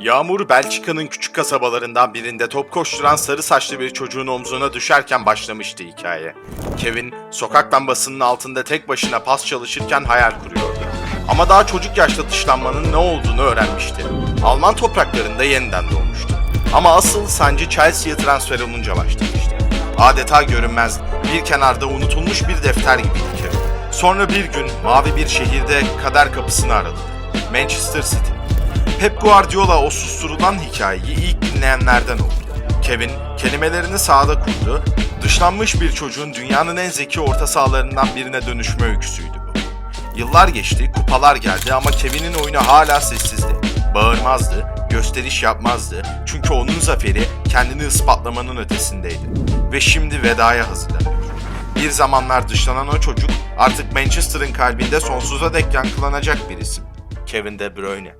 Yağmur Belçika'nın küçük kasabalarından birinde top koşturan sarı saçlı bir çocuğun omzuna düşerken başlamıştı hikaye. Kevin, sokak lambasının altında tek başına pas çalışırken hayal kuruyordu. Ama daha çocuk yaşta dışlanmanın ne olduğunu öğrenmişti. Alman topraklarında yeniden doğmuştu. Ama asıl sancı Chelsea'ye transfer olunca başlamıştı. Adeta görünmez, bir kenarda unutulmuş bir defter gibiydi Kevin. Sonra bir gün mavi bir şehirde kader kapısını aradı. Manchester City. Pep Guardiola o susturulan hikayeyi ilk dinleyenlerden oldu. Kevin kelimelerini sahada kurdu, dışlanmış bir çocuğun dünyanın en zeki orta sahalarından birine dönüşme öyküsüydü bu. Yıllar geçti, kupalar geldi ama Kevin'in oyunu hala sessizdi. Bağırmazdı, gösteriş yapmazdı çünkü onun zaferi kendini ispatlamanın ötesindeydi. Ve şimdi vedaya hazırlanıyor. Bir zamanlar dışlanan o çocuk artık Manchester'ın kalbinde sonsuza dek yankılanacak bir isim. Kevin De Bruyne.